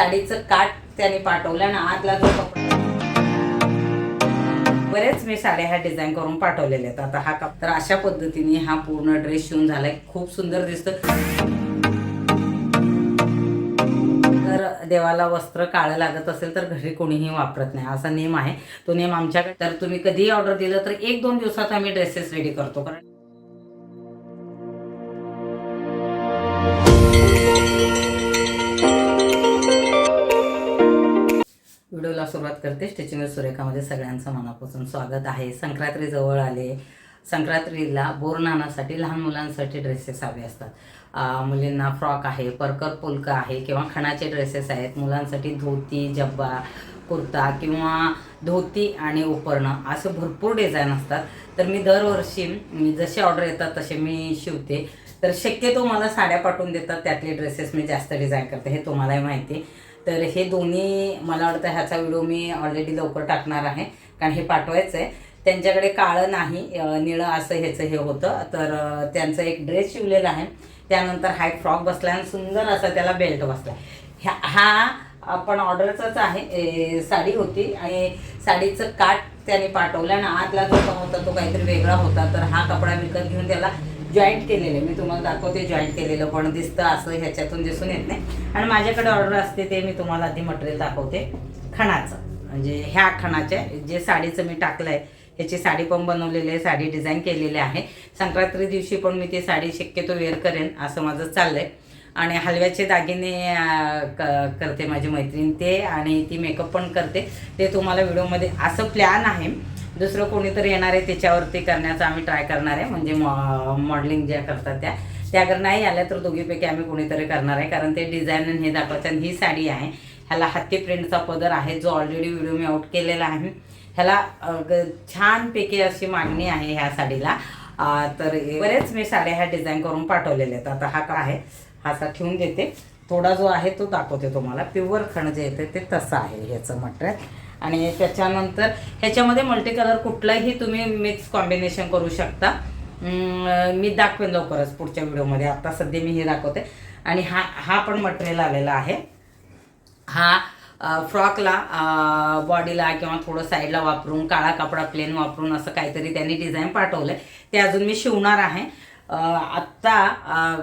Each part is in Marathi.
साडीचं काठ त्याने पाठवलं आणि आतला जो कपडा बरेच मी साड्या ह्या डिझाईन करून पाठवलेल्या आहेत. आता हा कप तर अशा पद्धतीने हा पूर्ण ड्रेस शिवून झालाय. खूप सुंदर दिसतं. तर देवाला वस्त्र काळं लागत असेल तर घरी कोणीही वापरत नाही. असा नियम आहे. तो नियम आमच्याकडे तर तुम्ही कधीही ऑर्डर दिलं तर एक दोन दिवसात आम्ही ड्रेसेस रेडी करतो. कारण व्हिडिओला सुरुवात करते. स्टिचिंग सुरेखामध्ये सगळ्यांचं मनापासून स्वागत आहे. संक्रांती जवळ आले. संक्रांतीला बोरनानासाठी लहान मुलांसाठी ड्रेसेस हवे असतात. मुलींना फ्रॉक आहे परकर पुलका आहे किंवा खणाचे ड्रेसेस आहेत. मुलांसाठी धोती जब्बा कुर्ता किंवा धोती आणि उपरणं असं भरपूर डिझाईन असतात. तर मी दरवर्षी जसे ऑर्डर येतात तसे मी शिवते. तर शक्यतो मला साड्या पाठवून देतात त्यातले ड्रेसेस मी जास्त डिझाईन करते. हे तुम्हालाही माहिती आहे. तर हे दोन्ही मला वाटतं ह्याचा व्हिडिओ मी ऑलरेडी लवकर टाकणार आहे. कारण हे पाठवायचं आहे त्यांच्याकडे काळं नाही निळं असं ह्याचं हे होतं. तर त्यांचं एक ड्रेस शिवलेला आहे. त्यानंतर हा एक फ्रॉक बसला आणि सुंदर असा त्याला बेल्ट बसला ह्या हा आपण ऑर्डरचाच आहे. साडी होती आणि साडीचं काठ त्याने पाठवलं आणि आतला जो होता तो काहीतरी वेगळा होता. तर हा कपडा विकत घेऊन त्याला जॉईंट केलेलं मी तुम्हाला दाखवते जॉईंट केलेलं पण दिसतं असं ह्याच्यातून दिसून येत नाही. आणि माझ्याकडे ऑर्डर असते ते मी तुम्हाला आधी मटेरियल दाखवते. खणाचं. म्हणजे ह्या खणाच्या जे साडीचं मी टाकलं आहे ह्याची साडी पण बनवलेली आहे साडी डिझाईन केलेली आहे. संक्रांती दिवशी पण मी ती साडी शक्यतो वेअर करेन असं माझं चाललंय. आणि हलव्याचे दागिने क- करते माझी मैत्रीण ते आणि ती मेकअप पण करते. ते तुम्हाला व्हिडिओमध्ये असं प्लॅन आहे. दुसरं कोणीतरी येणार आहे त्याच्यावरती करण्याचा आम्ही ट्राय करणार आहे. म्हणजे मॉडेलिंग ज्या करतात त्या. त्या अगर नाही आल्या तर दोघीपैकी आम्ही कोणीतरी करणार आहे. कारण ते डिझाईन आणि हे दाखवायचं आणि ही साडी आहे. ह्याला हत्ती प्रिंटचा पदर आहे. जो ऑलरेडी व्हिडिओ मी आउट केलेला आहे. ह्याला छानपैकी अशी मागणी आहे ह्या साडीला. तर बरेच मी साड्या ह्या डिझाईन करून पाठवलेल्या आहेत. आता हा का आहे? हा असा ठेवून देते थोडा जो आहे तो दाखवते तुम्हाला. प्युअर खण जे येते ते तसं आहे ह्याचं मटेरियल आणि त्याच्यानंतर ह्याच्यामध्ये मल्टी कलर कुठलंही तुम्ही मिक्स कॉम्बिनेशन करू शकता. मी दाखवेन लवकरच पुढच्या व्हिडिओमध्ये. आता सध्या मी हे दाखवते. आणि हा हा पण मटेरियल आलेला आहे. हा फ्रॉकला बॉडीला किंवा थोडं साईडला वापरून काळा कपडा प्लेन वापरून असं काहीतरी त्यांनी डिझाईन पाठवलंय. ते अजून मी शिवणार आहे. आत्ता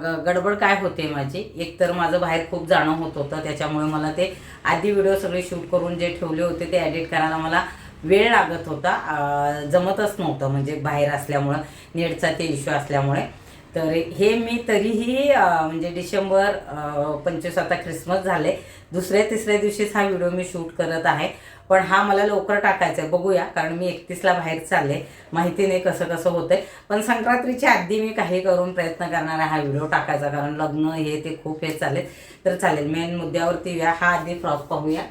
ग- गडबड काय होते माझी? एक तर माझं बाहेर खूप जाणं होत होतं त्याच्यामुळे मला ते आधी व्हिडिओ सगळे शूट करून जे ठेवले होते ते ॲडिट करायला मला वेळ लागत होता. जमतच नव्हतं म्हणजे बाहेर असल्यामुळं नेटचा ते इश्यू असल्यामुळे. तर हे मी तरीही म्हणजे डिसेंबर पंचवीस आता ख्रिसमस झाले. दुसऱ्या तिसऱ्या दिवशीच हा व्हिडिओ मी शूट करत आहे. पण हा मला लवकर टाकायचा आहे. बघूया कारण मी एकतीसला बाहेर चालले. माहिती नाही कसं कसं होतंय. पण संक्रांतीच्या आधी मी काही करून प्रयत्न करणार आहे हा व्हिडिओ टाकायचा. कारण लग्न हे ते खूप हे चालेल. तर चालेल मेन मुद्द्यावरती या. हा आधी फ्रॉक पाहूया.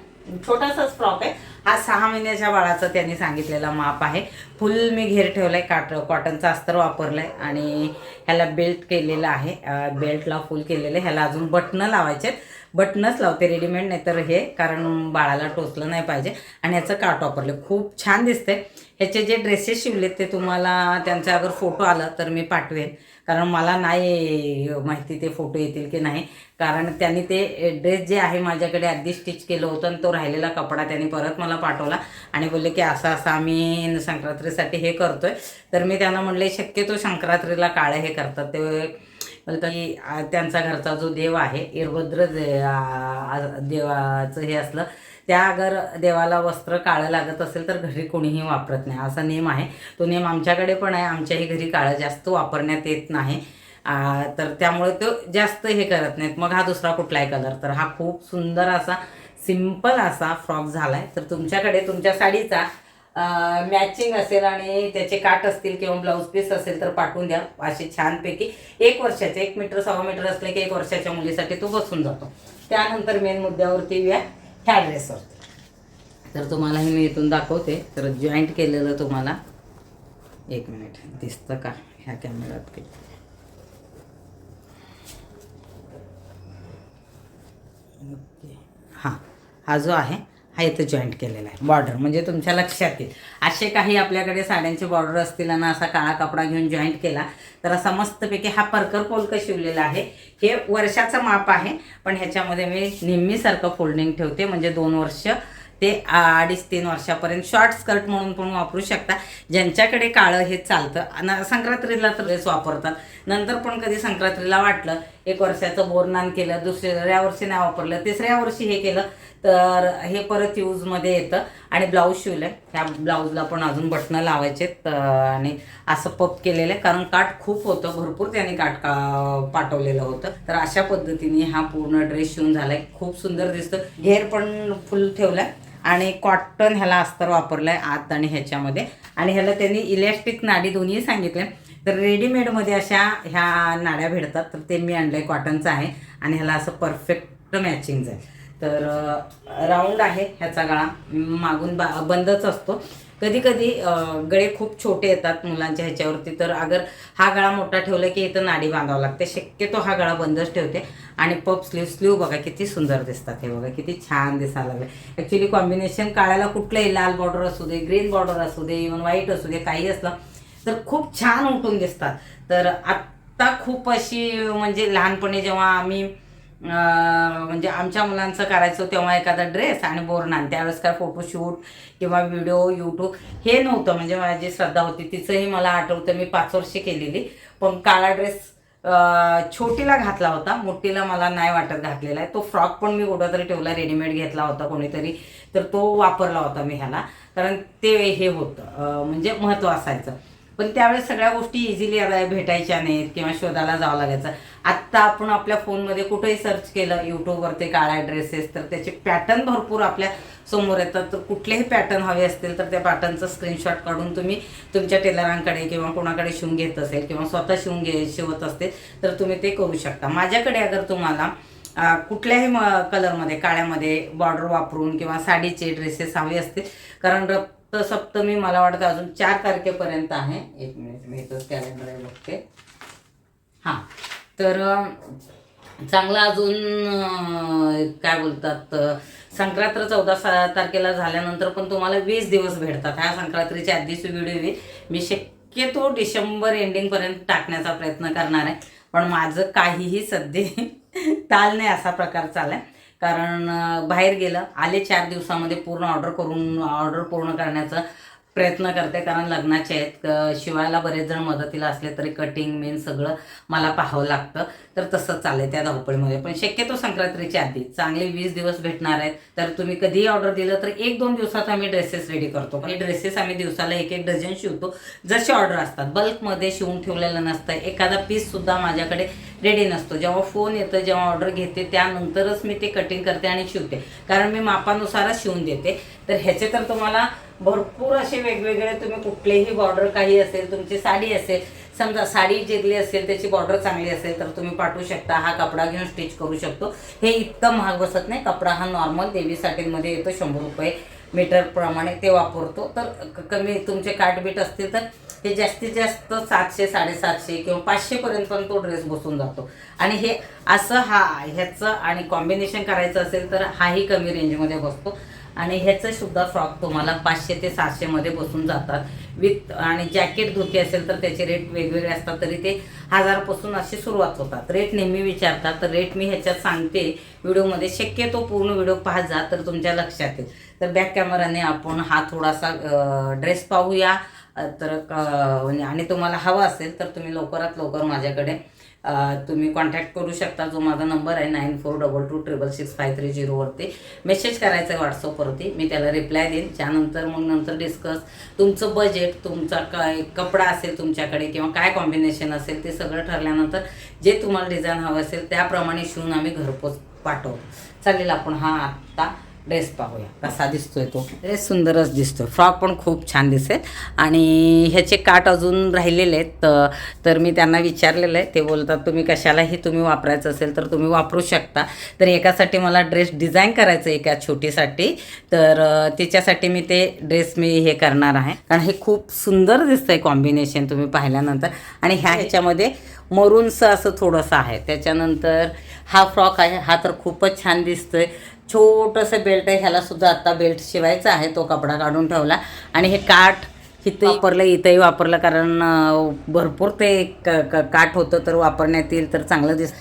छोटासाच फ्रॉक आहे. हा सहा महिन्याच्या बाळाचा त्यांनी सांगितलेला माप आहे. फुल मी घेर ठेवलाय काट कॉटनचा अस्तर वापरलाय आणि ह्याला बेल्ट केलेला आहे. बेल्टला फुल केलेलं आहे. ह्याला अजून बटणं लावायचे बटनच लावते रेडीमेड नाही तर हे कारण बाळाला टोचलं नाही पाहिजे. आणि ह्याचं काट वापरले खूप छान दिसते ह्याचे जे ड्रेसेस शिवलेत ते तुम्हाला त्यांचा अगर फोटो आला तर मी पाठवेन. कारण मला नाही माहिती ते फोटो येतील की नाही. कारण त्यांनी ते ड्रेस जे आहे माझ्याकडे आधी स्टिच केलं होतं आणि तो राहिलेला कपडा त्यांनी परत मला पाठवला आणि बोलले की असं असं आम्ही संक्रांतीसाठी हे करतोय. तर मी त्यांना म्हणले शक्यतो संक्रांतीला काळं हे करतात. ते बोलतात की त्यांचा घरचा जो देव आहे इरभद्र दे- देवाचं हे असलं त्या अगर देवाला वस्त्र काळं लागत असेल तर घरी कोणीही वापरत नाही. असा नियम आहे. तो नियम आमच्याकडे पण आहे. आमच्याही घरी काळं जास्त वापरण्यात येत नाही. तर त्यामुळे तो जास्त हे करत नाहीत. मग हा दुसरा कुठलाही कलर तर हा खूप सुंदर असा सिंपल असा फ्रॉक झाला आहे तर तुमच्याकडे तुमच्या साडीचा मॅचिंग असेल आणि त्याचे काट असतील किंवा ब्लाऊज पीस असेल तर पाठवून द्या. असे छानपैकी एक वर्षाचे एक मीटर सव्वा मीटर असले की एक वर्षाच्या मुलीसाठी तो बसून जातो. त्यानंतर मेन मुद्द्यावरती येऊया. ड्रेसवरती तर तुम्हाला हे मी इथून दाखवते. तर जॉईंट केलेलं तुम्हाला एक मिनिट दिसतं का ह्या कॅमेऱ्यात काही? ओके हां. हा जो आहे हा इथं जॉईंट केलेला आहे. बॉर्डर म्हणजे तुमच्या लक्षात येईल. असे काही आपल्याकडे साड्यांचे बॉर्डर असतील आणि असा काळा कपडा घेऊन जॉईंट केला तर असा मस्तपैकी हा परकर पोलक शिवलेला आहे. हे वर्षाचं माप आहे पण ह्याच्यामध्ये मी नेहमीसारखं फोल्डिंग ठेवते. म्हणजे दोन वर्ष ते अडीच तीन वर्षापर्यंत शॉर्ट स्कर्ट म्हणून पण वापरू शकता. ज्यांच्याकडे काळं हे चालतं आणि संक्रांतीला तर ड्रेस वापरतात. नंतर पण कधी संक्रांतीला वाटलं एक वर्षाचं बोरनान केलं दुसऱ्या वर्षी नाही वापरलं तिसऱ्या वर्षी हे केलं तर हे परत यूजमध्ये येतं. आणि ब्लाऊज शिवलं ह्या ब्लाऊजला पण अजून बटणं लावायचे आणि असं पप केलेलं आहे. कारण काठ खूप होतं भरपूर त्याने काठ का पाठवलेलं होतं. तर अशा पद्धतीने हा पूर्ण ड्रेस शिवून झालाय. खूप सुंदर दिसतं. घेर पण फुल ठेवलाय. आणि कॉटन ह्याला अस्तर वापरलं आहे आत आणि ह्याच्यामध्ये. आणि ह्याला त्यांनी इलेक्ट्रिक नाडी दोन्ही सांगितले तर रेडीमेडमध्ये अशा ह्या नाड्या भेटतात तर ते मी आणलं आहे कॉटनचं आहे. आणि ह्याला असं परफेक्ट मॅचिंग जाईल. तर राऊंड आहे ह्याचा गळा. मागून बा बंदच असतो. कधी कधी गळे खूप छोटे येतात मुलांच्या ह्याच्यावरती. तर अगर हा गळा मोठा ठेवला की इथं नाडी बांधावं लागते. शक्यतो हा गळा बंदच ठेवते. आणि पप स्लीव स्लीव बघा किती सुंदर दिसतात हे बघा. किती छान दिसायला लागले ॲक्च्युली कॉम्बिनेशन काळ्याला कुठलंही लाल बॉर्डर असू दे ग्रीन बॉर्डर असू दे इवन व्हाईट असू दे काही असलं तर खूप छान उठून दिसतात. तर आत्ता खूप अशी म्हणजे लहानपणी जेव्हा आम्ही म्हणजे आमच्या मुलांचं करायचो तेव्हा एखादा ड्रेस आणि बोरणान त्यावेळेस काय फोटोशूट किंवा व्हिडिओ यूट्यूब हे नव्हतं. म्हणजे माझी श्रद्धा होती. तिचंही मला आठवतं. मी पाच वर्षे केलेली. पण काळा ड्रेस छोटीला घातला होता. मोठीला मला नाही वाटत घातलेला आहे. तो फ्रॉक पण मी कुठंतरी ठेवला रेडीमेड घेतला होता कोणीतरी. तर तो वापरला होता मी ह्याला. कारण ते हे होतं म्हणजे महत्त्व असायचं. पण त्यावेळेस सगळ्या गोष्टी इझिली भेटायच्या नाहीत किंवा शोधायला जावं लागायचं. आत्ता आपण आपल्या फोनमध्ये कुठेही सर्च केलं यूट्यूबवरती काळ्या ड्रेसेस तर त्याचे पॅटर्न भरपूर आपल्यासमोर येतात. तर कुठलेही पॅटर्न हवे असतील तर त्या पॅटर्नचं स्क्रीनशॉट काढून तुम्ही तुमच्या टेलरांकडे किंवा कोणाकडे शिवून घेत असेल किंवा स्वतः शिवून घे शिवत असते तर तुम्ही ते करू शकता. माझ्याकडे अगर तुम्हाला कुठल्याही म कलरमध्ये काळ्यामध्ये बॉर्डर वापरून किंवा साडीचे ड्रेसेस हवे असतील कारण सप्तमी मला वाटतं अजून चार तारखेपर्यंत आहे. एक मिनिट मी इथंच कॅलेंडर बघते. हां तर चांगला अजून काय बोलतात संक्रांत चौदा तारखेला झाल्यानंतर पण तुम्हाला वीस दिवस भेटतात. ह्या संक्रांतीच्या आधीची व्हिडिओ मी शक्यतो डिसेंबर एंडिंगपर्यंत टाकण्याचा प्रयत्न करणार आहे. पण माझं काहीही सध्या ताल नाही असा प्रकार चालाय कारण बाहेर गेलं आले चार दिवसामध्ये पूर्ण ऑर्डर करून ऑर्डर पूर्ण करण्याचा. प्रयत्न करते कारण लग्नाचे आहेत. शिवायला बरेच जण मदतीला असले तरी कटिंग मेन सगळं मला पाहावं लागतं. तर तसंच चालेल त्या धावपळीमध्ये. पण शक्यतो संक्रांतीच्या आधी. चांगले वीस दिवस भेटणार आहेत. तर तुम्ही कधीही ऑर्डर दिलं तर एक दोन दिवसात आम्ही ड्रेसेस रेडी करतो. आणि ड्रेसेस आम्ही दिवसाला एक एक डझन शिवतो. जसे ऑर्डर असतात. बल्कमध्ये शिवून ठेवलेलं नसतं. एखादा पीससुद्धा माझ्याकडे रेडी नसतो. जेव्हा फोन येतं जेव्हा ऑर्डर घेते त्यानंतरच मी ते कटिंग करते आणि शिवते. कारण मी मापानुसारच शिवून देते. तर ह्याचे तर तुम्हाला भरपूर असे वेगवेगळे तुम्ही कुठलेही बॉर्डर काही असेल तुमची साडी असेल समजा साडी जिरली असेल त्याची बॉर्डर चांगली असेल तर तुम्ही पाठवू शकता. हा कपडा घेऊन स्टिच करू शकतो. हे इतकं महाग बसत नाही. कपडा हा नॉर्मल देवी साठीमध्ये येतो. शंभर रुपये मीटरप्रमाणे ते वापरतो. तर कमी तुमचे काटबीट असतील तर हे जास्तीत जास्त सातशे साडेसातशे किंवा पाचशेपर्यंत पण तो ड्रेस बसून जातो. आणि हे असं हा ह्याचं आणि कॉम्बिनेशन करायचं असेल तर हाही कमी रेंजमध्ये बसतो. आणि ह्याचं सुद्धा फ्रॉक तुम्हाला पाचशे ते सातशेमध्ये बसून जातात. विथ आणि जॅकेट धोती असेल तर त्याचे रेट वेगवेगळे असतात तरी ते हजारपासून असे सुरुवात होतात. रेट नेहमी विचारतात तर रेट मी ह्याच्यात सांगते. व्हिडिओमध्ये शक्यतो पूर्ण व्हिडिओ पाहत जा तर तुमच्या लक्षात येईल. तर बॅक कॅमेराने आपण हा थोडासा ड्रेस पाहूया. तर आणि तुम्हाला हवा असेल तर तुम्ही लवकरात लवकर माझ्याकडे तुम्ही कॉन्टॅक्ट करू शकता. जो माझा नंबर आहे nine four double two triple six five three झिरोवरती message करायचा आहे व्हॉट्सअपवरती मी त्याला रिप्लाय देईन. त्यानंतर मग नंतर डिस्कस तुमचं बजेट तुमचा काय कपडा असेल तुमच्याकडे किंवा काय कॉम्बिनेशन असेल ते सगळं ठरल्यानंतर जे तुम्हाला डिझाईन हवं असेल त्याप्रमाणे शिवून आम्ही घरपोच पाठवतो. चालेल आपण हा आत्ता ड्रेस पाहूया. कसा दिसतोय तो? ड्रेस सुंदरच दिसतोय. फ्रॉक पण खूप छान दिसेल. आणि ह्याचे काट अजून राहिलेले आहेत. तर मी त्यांना विचारलेलं आहे. ते बोलतात तुम्ही कशालाही तुम्ही वापरायचं असेल तर तुम्ही वापरू शकता. तर एकासाठी मला ड्रेस डिझाईन करायचं एका छोटीसाठी. तर त्याच्यासाठी मी ते ड्रेस मी हे करणार आहे. कारण हे खूप सुंदर दिसतंय कॉम्बिनेशन तुम्ही पाहिल्यानंतर. आणि ह्या ह्याच्यामध्ये मरूनचं असं थोडंसं आहे. त्याच्यानंतर हा फ्रॉक आहे. हा तर खूपच छान दिसतोय. छोटंसं बेल्ट आहे. ह्याला सुद्धा आता बेल्ट शिवायचा आहे. तो कपडा काढून ठेवला. आणि हे काठ इथं वापरलं इथंही वापरलं. कारण भरपूर ते क क काठ होतं तर वापरण्यात येईल तर चांगलं दिस.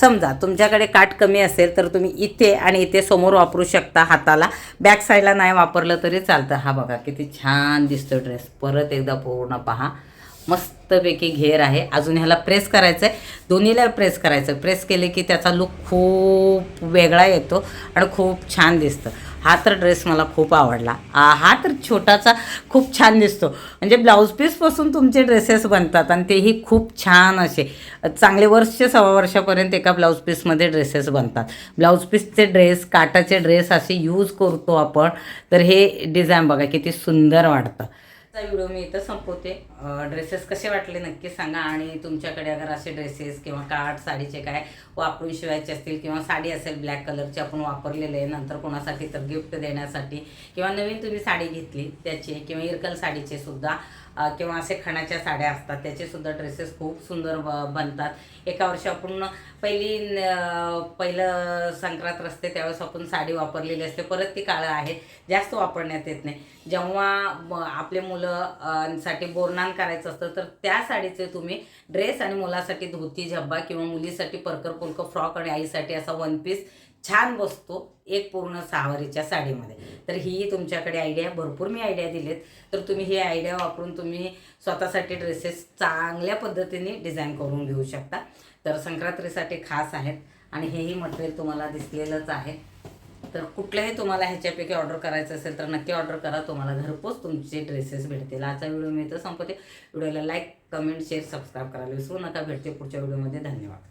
समजा तुमच्याकडे काठ कमी असेल तर तुम्ही इथे आणि इथे समोर वापरू शकता हाताला. बॅक साईडला नाही वापरलं तरी चालतं. हा बघा किती छान दिसतो ड्रेस परत एकदा पूर्ण पहा. मस्तपैकी घेर आहे. अजून ह्याला प्रेस करायचं आहे दोन्हीला प्रेस करायचं प्रेस केले की त्याचा लुक खूप वेगळा येतो आणि खूप छान दिसतं. हा तर ड्रेस मला खूप आवडला. हा तर छोटासा खूप छान दिसतो. म्हणजे ब्लाऊज पीसपासून तुमचे ड्रेसेस बनतात आणि तेही खूप छान असे. चांगले वर्ष सव्वा वर्षापर्यंत एका ब्लाऊज पीसमध्ये ड्रेसेस बनतात. ब्लाऊज पीसचे ड्रेस काटाचे ड्रेस असे यूज करतो आपण. तर हे डिझाईन बघा किती सुंदर वाटतं. आजचा व्हिडिओ मी इथं संपवते. ड्रेसेस कसे वाटले नक्की सांगा आणि तुमच्याकडे अगर असे ड्रेसेस किंवा काठ साडीचे काय वापरून शिवायचे असतील किंवा साडी असेल ब्लॅक कलरची आपण वापरलेले आहे नंतर कोणासाठी तर गिफ्ट देण्यासाठी किंवा नवीन तुम्ही साडी घेतली त्याचे किंवा इरकल साडीचे सुद्धा किंवा असे खणाच्या साड्या असतात त्याचे सुद्धा ड्रेसेस खूप सुंदर ब बनतात. एका वर्षी आपण पहिली पहिलं संक्रांत असते त्यावेळेस आपण साडी वापरलेली असते. परत ती काळं आहे जास्त वापरण्यात येत नाही. जेव्हा आपले मुलं साठी बोरनान करायचं असतं तर त्या साडीचे तुम्ही ड्रेस आणि मुलासाठी धोती झब्बा किंवा मुलीसाठी परकर पुलकं फ्रॉक आणि आईसाठी असा वन पीस छान बसतो एक पूर्ण सहावारीच्या साडीमध्ये. तर ही तुमच्याकडे आयडिया भरपूर मी आयडिया दिलेत. तर तुम्ही ही आयडिया वापरून तुम्ही स्वतःसाठी ड्रेसेस चांगल्या पद्धतीने डिझाईन करून घेऊ शकता. तर संक्रांतीसाठी खास आहेत आणि हेही मटेरियल तुम्हाला दिसलेलंच आहे. तर कुठल्याही तुम्हाला ह्याच्यापैकी ऑर्डर करायचं असेल तर नक्की ऑर्डर करा. तुम्हाला घरपोच तुमचे ड्रेसेस भेटतील. आजचा व्हिडिओ मी तर संपते व्हिडिओला लाईक कमेंट शेअर सबस्क्राईब करायला विसरू नका. भेटते पुढच्या व्हिडिओमध्ये धन्यवाद.